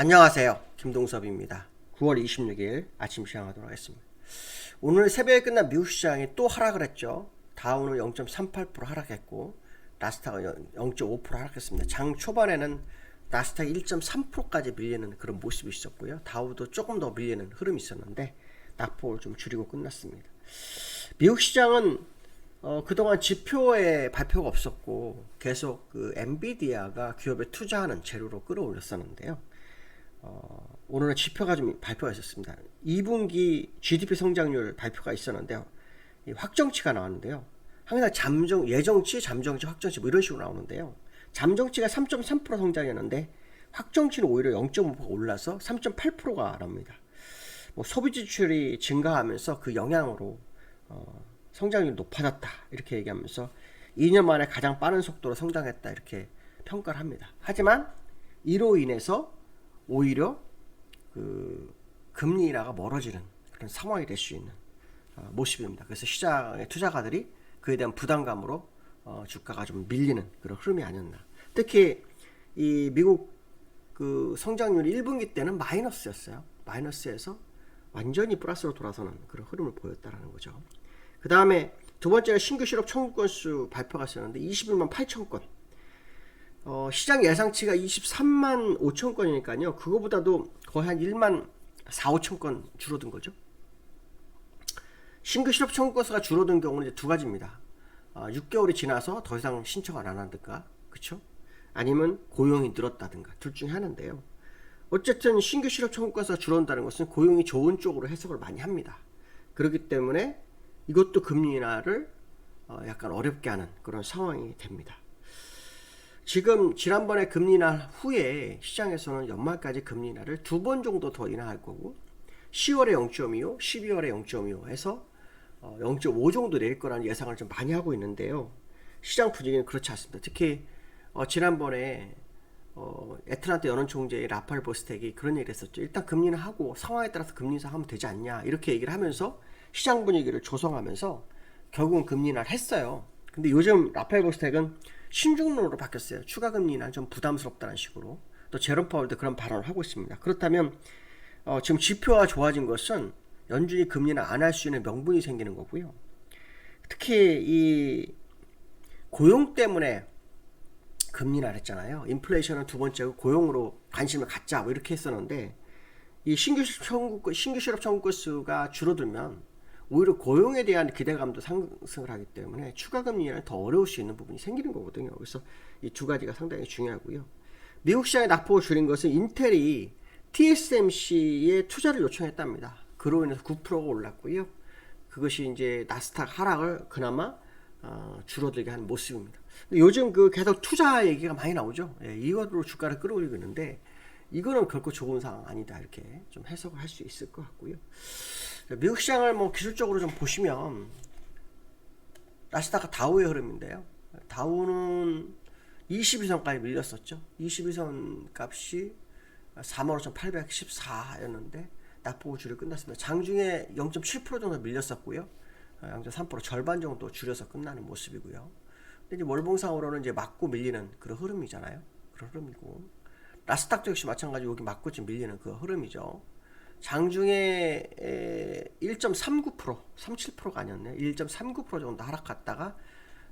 안녕하세요. 김동섭입니다. 9월 26일 아침 시작하도록 하겠습니다. 오늘 새벽에 끝난 미국 시장이 또 하락을 했죠. 다우는 0.38% 하락했고 나스닥은 0.5% 하락했습니다. 장 초반에는 나스닥 1.3%까지 밀리는 그런 모습이 있었고요. 다우도 조금 더 밀리는 흐름이 있었는데 낙폭을 좀 줄이고 끝났습니다. 미국 시장은 어, 그동안 지표에 발표가 없었고 계속 그 엔비디아가 기업에 투자하는 재료로 끌어올렸었는데요. 어, 오늘은 지표가 좀 발표가 있었습니다. 2분기 GDP 성장률 발표가 있었는데요. 이 확정치가 나왔는데요. 항상 잠정 예정치, 잠정치, 확정치 뭐 이런 식으로 나오는데요. 잠정치가 3.3% 성장이었는데 확정치는 오히려 0.5%가 올라서 3.8%가 나옵니다. 뭐 소비 지출이 증가하면서 그 영향으로 어, 성장률이 높아졌다 이렇게 얘기하면서 2년 만에 가장 빠른 속도로 성장했다 이렇게 평가를 합니다. 하지만 이로 인해서 오히려 그 금리 인하가 멀어지는 그런 상황이 될 수 있는 어, 모습입니다. 그래서 시장의 투자가들이 그에 대한 부담감으로 어, 주가가 좀 밀리는 그런 흐름이 아니었나. 특히 이 미국 그 성장률이 1분기 때는 마이너스였어요. 마이너스에서 완전히 플러스로 돌아서는 그런 흐름을 보였다라는 거죠. 그 다음에 두 번째가 신규 실업 청구 건수 발표가 있었는데 21만 8천 건. 어, 시장 예상치가 23만 5천 건이니까요. 그거보다도 거의 한 1만 4, 5천 건 줄어든 거죠. 신규 실업 청구 건수가 줄어든 경우는 이제 두 가지입니다. 어, 6개월이 지나서 더 이상 신청을 안 한다든가, 그쵸? 아니면 고용이 늘었다든가, 둘 중에 하나인데요. 어쨌든 신규 실업 청구 건수가 줄어든다는 것은 고용이 좋은 쪽으로 해석을 많이 합니다. 그렇기 때문에 이것도 금리 인하를 어, 약간 어렵게 하는 그런 상황이 됩니다. 지금 지난번에 금리 인하 후에 시장에서는 연말까지 금리 인하를 두번 정도 더 인하할 거고 10월에 0.25, 12월에 0.25 해서 어, 0.5 정도 낼 거라는 예상을 좀 많이 하고 있는데요. 시장 분위기는 그렇지 않습니다. 특히 어, 지난번에 어, 애틀란타 연원 총재의 라팔 보스텍이 그런 얘기를 했었죠. 일단 금리는 하고 상황에 따라서 금리 인하하면 되지 않냐 이렇게 얘기를 하면서 시장 분위기를 조성하면서 결국은 금리 인하를 했어요. 근데 요즘 라팔 보스텍은 신중론으로 바뀌었어요. 추가 금리 인하 좀 부담스럽다는 식으로 또 제롬 파월도 그런 발언을 하고 있습니다. 그렇다면 어, 지금 지표가 좋아진 것은 연준이 금리는 안할 수 있는 명분이 생기는 거고요. 특히 이 고용 때문에 금리를 했잖아요. 인플레이션은 두 번째고 고용으로 관심을 갖자 뭐 이렇게 했었는데 이 신규 실업 청구 신규 실업 청구 건수가 줄어들면 오히려 고용에 대한 기대감도 상승을 하기 때문에 추가 금리는 더 어려울 수 있는 부분이 생기는 거거든요. 그래서 이 두 가지가 상당히 중요하고요. 미국 시장의 낙폭을 줄인 것은 인텔이 TSMC에 투자를 요청했답니다. 그로 인해서 9%가 올랐고요. 그것이 이제 나스닥 하락을 그나마 어, 줄어들게 한 모습입니다. 요즘 그 계속 투자 얘기가 많이 나오죠. 예, 이것으로 주가를 끌어올리고 있는데 이거는 결코 좋은 상황 아니다 이렇게 좀 해석을 할 수 있을 것 같고요. 미국 시장을 뭐 기술적으로 좀 보시면 나스닥과 다우의 흐름인데요. 다우는 22선까지 밀렸었죠. 22선 값이 45,814였는데 낙폭을 줄여 끝났습니다. 장중에 0.7% 정도 밀렸었고요. 0.3% 절반 정도 줄여서 끝나는 모습이고요. 근데 이제 월봉상으로는 이제 맞고 밀리는 그런 흐름이잖아요. 그런 흐름이고 나스닥도 역시 마찬가지로 여기 맞고 좀 밀리는 그 흐름이죠. 장중에 1.39% 37%가 아니었네요. 1.39% 정도 하락했다가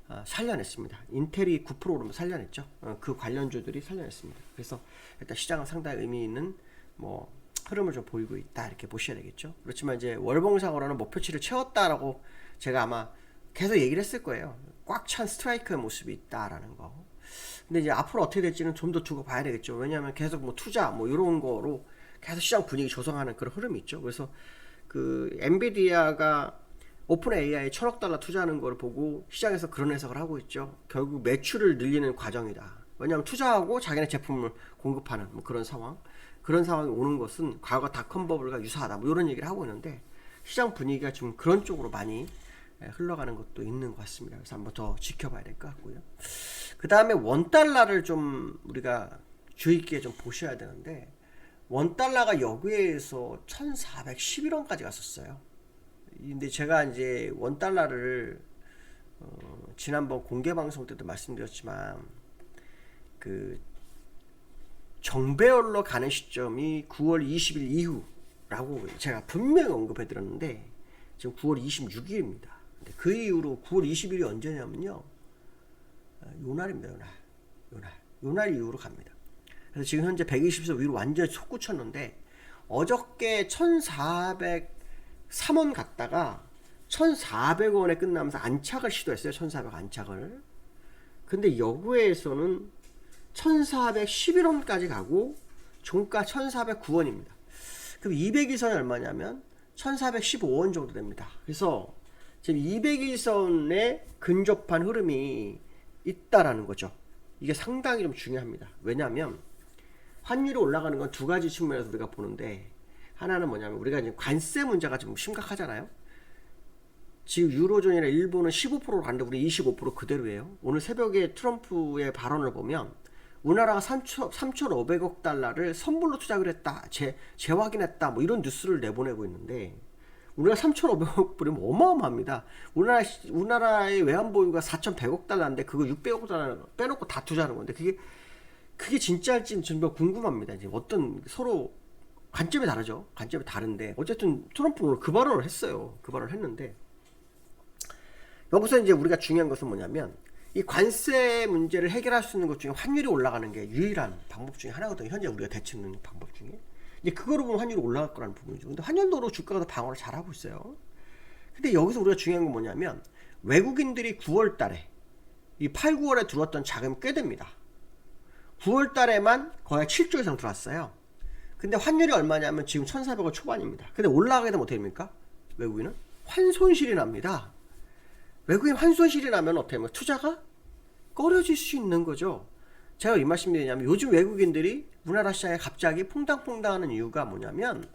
어, 살려냈습니다. 인텔이 9% 오르면 살려냈죠. 어, 그 관련주들이 살려냈습니다. 그래서 일단 시장은 상당히 의미 있는 뭐 흐름을 좀 보이고 있다 이렇게 보셔야 되겠죠. 그렇지만 이제 월봉상으로는 목표치를 채웠다라고 제가 아마 계속 얘기를 했을 거예요. 꽉 찬 스트라이크의 모습이 있다라는 거. 근데 이제 앞으로 어떻게 될지는 좀 더 두고 봐야 되겠죠. 왜냐하면 계속 뭐 투자 뭐 이런 거로 계속 시장 분위기 조성하는 그런 흐름이 있죠. 그래서 그 엔비디아가 오픈 AI에 천억 달러 투자하는 걸 보고 시장에서 그런 해석을 하고 있죠. 결국 매출을 늘리는 과정이다. 왜냐하면 투자하고 자기네 제품을 공급하는 뭐 그런 상황. 그런 상황이 오는 것은 과거 닷컴 버블과 유사하다. 뭐 이런 얘기를 하고 있는데 시장 분위기가 지금 그런 쪽으로 많이 흘러가는 것도 있는 것 같습니다. 그래서 한번 더 지켜봐야 될 것 같고요. 그 다음에 원 달러를 좀 우리가 주의 깊게 좀 보셔야 되는데 원 달러가 여기에서 1,411원까지 갔었어요. 근데 제가 이제 원 달러를 어, 지난번 공개 방송 때도 말씀드렸지만 그 정배열로 가는 시점이 9월 20일 이후라고 제가 분명히 언급해 드렸는데 지금 9월 26일입니다. 그 이후로 9월 20일이 언제냐면요. 아, 요날입니다. 요 날. 요 날. 요 날 이후로 갑니다. 그래서 지금 현재 120선 위로 완전히 솟구쳤는데 어저께 1403원 갔다가 1400원에 끝나면서 안착을 시도했어요. 1400 안착을. 근데 여구에서는 1411원까지 가고 종가 1409원입니다. 그럼 200일선이 얼마냐면 1415원 정도 됩니다. 그래서 지금 200일선에 근접한 흐름이 있다라는 거죠. 이게 상당히 좀 중요합니다. 왜냐하면 환율이 올라가는 건 두 가지 측면에서 우리가 보는데 하나는 뭐냐면 우리가 지금 관세 문제가 좀 심각하잖아요. 지금 유로존이나 일본은 15%로 갔는데 우리 25% 그대로예요. 오늘 새벽에 트럼프의 발언을 보면 우리나라가 3,500억 달러를 선불로 투자를 했다. 재, 재확인했다. 뭐 이런 뉴스를 내보내고 있는데 우리나라 3,500억 불이면 어마어마합니다. 우리나라, 우리나라의 외환 보유가 4,100억 달러인데 그거 600억 달러 빼놓고 다 투자하는 건데 그게 그게 진짜일지 정말 궁금합니다. 이제 어떤 서로 관점이 다르죠. 관점이 다른데 어쨌든 트럼프는 그 발언을 했어요. 그 발언을 했는데 여기서 이제 우리가 중요한 것은 뭐냐면 이 관세 문제를 해결할 수 있는 것 중에 환율이 올라가는 게 유일한 방법 중에 하나거든요. 현재 우리가 대처하는 방법 중에. 이제 그거로 보면 환율이 올라갈 거라는 부분이죠. 근데 환율도로 주가가 더 방어를 잘하고 있어요. 근데 여기서 우리가 중요한 건 뭐냐면 외국인들이 9월 달에 이 8, 9월에 들어왔던 자금이 꽤 됩니다. 9월 달에만 거의 7조 이상 들어왔어요. 근데 환율이 얼마냐면 지금 1,400원 초반입니다. 근데 올라가게 되면 어떻게 됩니까? 외국인은 환손실이 납니다. 외국인 환손실이 나면 어떻게 하면 투자가 꺼려질 수 있는 거죠. 제가 이 말씀 드리냐면 요즘 외국인들이 우리나라 시장에 갑자기 퐁당퐁당하는 이유가 뭐냐면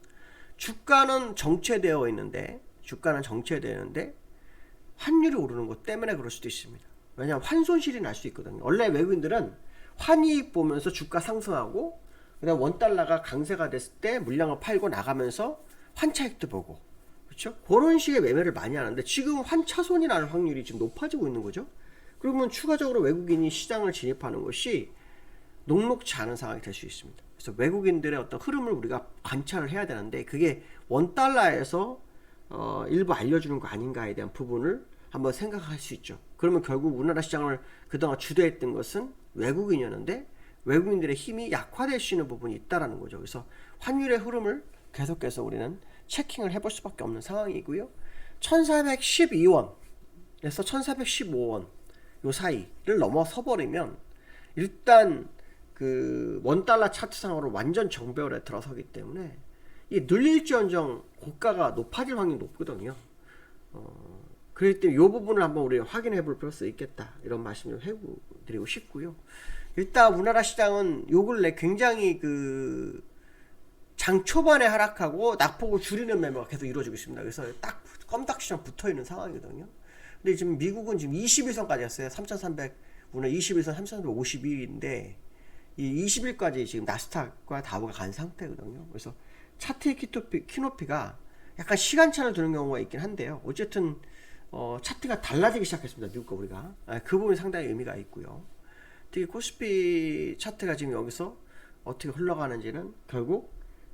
주가는 정체되어 있는데 주가는 정체되는데 환율이 오르는 것 때문에 그럴 수도 있습니다. 왜냐하면 환손실이 날 수 있거든요. 원래 외국인들은 환이익 보면서 주가 상승하고 그다음 원 달러가 강세가 됐을 때 물량을 팔고 나가면서 환차익도 보고 그렇죠? 그런 식의 매매를 많이 하는데 지금 환차손이 나는 확률이 지금 높아지고 있는 거죠. 그러면 추가적으로 외국인이 시장을 진입하는 것이 녹록지 않은 상황이 될 수 있습니다. 그래서 외국인들의 어떤 흐름을 우리가 관찰을 해야 되는데 그게 원 달러에서 어, 일부 알려주는 거 아닌가에 대한 부분을 한번 생각할 수 있죠. 그러면 결국 우리나라 시장을 그동안 주도했던 것은 외국인이었는데 외국인들의 힘이 약화될 수 있는 부분이 있다라는 거죠. 그래서 환율의 흐름을 계속해서 우리는 체킹을 해볼 수밖에 없는 상황이고요. 1412원에서 1415원 요 사이를 넘어서 버리면 일단 그 원달러 차트상으로 완전 정배열에 들어서기 때문에 이 늘릴지언정 고가가 높아질 확률이 높거든요. 어, 그렇기 때문에 이 부분을 한번 우리 확인해 볼 필요가 있겠다 이런 말씀을 해드리고 싶고요. 일단 우리나라 시장은 요 근래 굉장히 그 장 초반에 하락하고 낙폭을 줄이는 매매가 계속 이루어지고 있습니다. 그래서 딱 껌딱지랑 붙어 있는 상황이거든요. 근데 지금 미국은 지금 21선까지 갔어요. 3,300, 오늘 21선 3,352인데 이 20일까지 지금 나스닥과 다우가 간 상태거든요. 그래서 차트의 키토피, 키높이가 약간 시간차를 두는 경우가 있긴 한데요. 어쨌든 어, 차트가 달라지기 시작했습니다. 미국과 우리가. 아, 그 부분이 상당히 의미가 있고요. 특히 코스피 차트가 지금 여기서 어떻게 흘러가는지는 결국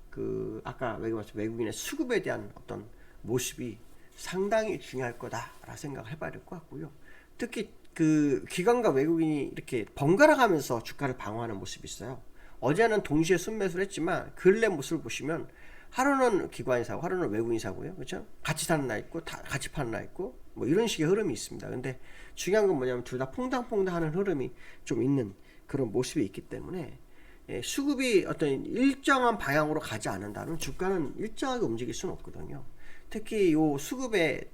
그 아까 외국인의 수급에 대한 어떤 모습이 상당히 중요할 거다라 생각을 해봐야 될 것 같고요. 특히 그 기관과 외국인이 이렇게 번갈아 가면서 주가를 방어하는 모습이 있어요. 어제는 동시에 순매수를 했지만 근래 모습을 보시면 하루는 기관이 사고 하루는 외국인이 사고요. 그렇죠? 같이 사는 날 있고 다 같이 파는 날 있고 뭐 이런 식의 흐름이 있습니다. 근데 중요한 건 뭐냐면 둘 다 퐁당퐁당 하는 흐름이 좀 있는 그런 모습이 있기 때문에 예, 수급이 어떤 일정한 방향으로 가지 않는다면 주가는 일정하게 움직일 수는 없거든요. 특히 요 수급의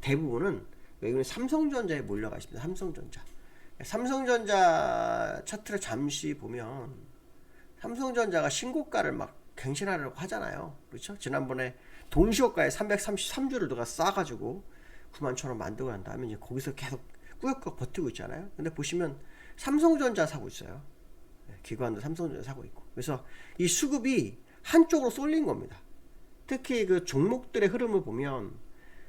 대부분은 외국인 삼성전자에 몰려가 있습니다. 삼성전자. 삼성전자 차트를 잠시 보면 삼성전자가 신고가를 막 갱신하려고 하잖아요. 그렇죠? 지난번에 동시호가에 333주를 누가 싸가지고 9만 천원 만들고 난 다음에 이제 거기서 계속 꾸역꾸역 버티고 있잖아요. 근데 보시면 삼성전자 사고 있어요. 기관도 삼성전자 사고 있고. 그래서 이 수급이 한쪽으로 쏠린 겁니다. 특히 그 종목들의 흐름을 보면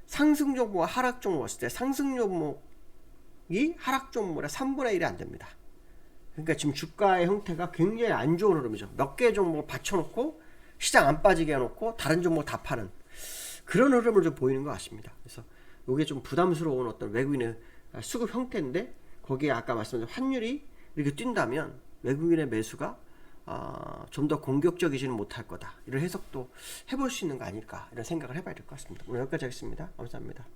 상승 종목과 하락 종목 봤을 때 상승 종목이 하락 종목의 3분의 1이 안 됩니다. 그러니까 지금 주가의 형태가 굉장히 안 좋은 흐름이죠. 몇 개 종목을 받쳐놓고 시장 안 빠지게 해놓고 다른 종목 다 파는 그런 흐름을 좀 보이는 것 같습니다. 그래서 이게 좀 부담스러운 어떤 외국인의 수급 형태인데 거기에 아까 말씀드린 환율이 이렇게 뛴다면 외국인의 매수가 어, 좀 더 공격적이지는 못할 거다. 이런 해석도 해볼 수 있는 거 아닐까 이런 생각을 해봐야 될 것 같습니다. 오늘 여기까지 하겠습니다. 감사합니다.